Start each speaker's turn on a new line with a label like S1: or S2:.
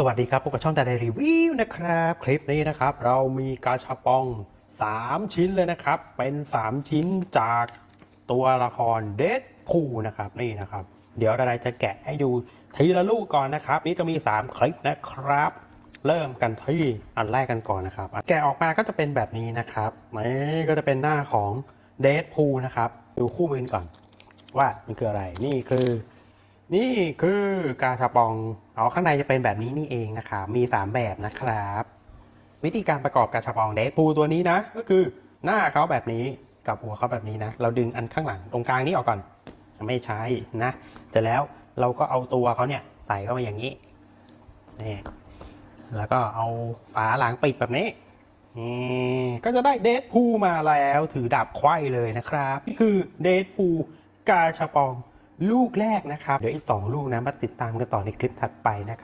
S1: สวัสดีครับพบกับช่องดาไดรีวิวนะครับ คลิปนี้นะครับ เรามีกาชาปอง 3 ชิ้นเลยนะครับ เป็น 3 ชิ้นจากตัวละครเดดพูนะครับนี่นะครับ เดี๋ยวดาไดจะแกะให้ดูทีละลูกก่อนนะครับ นี่จะมี 3 คลิปนะครับ เริ่มกันที่อันแรกกันก่อนนะครับ แกะออกมาก็จะเป็นแบบนี้นะครับนี่ก็จะเป็นหน้าของเดดพูนะครับ ดูคู่มือก่อน ว่ามันคืออะไรนี่คือ นี่คือกาชาปองเอาข้างในจะเป็นแบบนี้นี่เองนะครับมี 3 แบบนะครับ วิธีการประกอบกาชาปองเดทพูตัวนี้นะ ก็คือหน้าเขาแบบนี้กับหัวเขาแบบนี้นะ เราดึงอันข้างหลังตรงกลางนี้ออกก่อน ไม่ใช่นะเสร็จแล้วเราก็เอาตัวเขาเนี่ยใส่เข้ามาอย่างนี้นี่แล้วก็เอาฝาหลังปิดแบบนี้ก็จะได้เดทพูมาแล้วถือดาบไขว้เลยนะครับ นี่คือเดทพูกาชาปอง ลูกแรกนะครับ เดี๋ยวอีก 2 ลูกนะมาติดตามกันต่อในคลิปถัดไปนะครับ